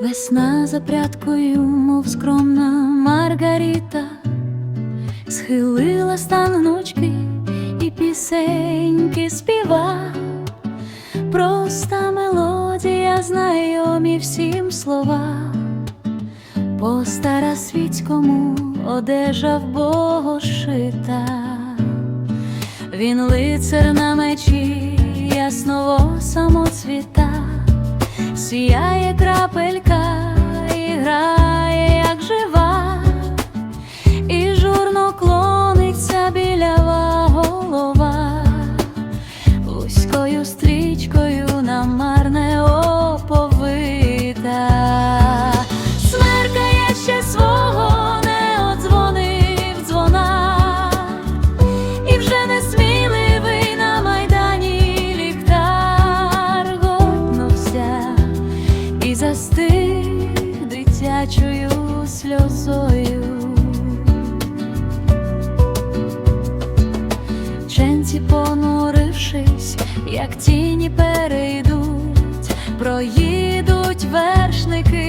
Весна за прядкою, мов скромна Маргарита, схилила стан гнучки і пісеньки співа. Проста мелодія, знайомі всім слова, по старосвітському одежа в шита. Він лицар на мечі ясного самоцвіта, сіяє крапелька застиг дитячою сльозою. Ченці, понурившись, як тіні перейдуть, проїдуть вершники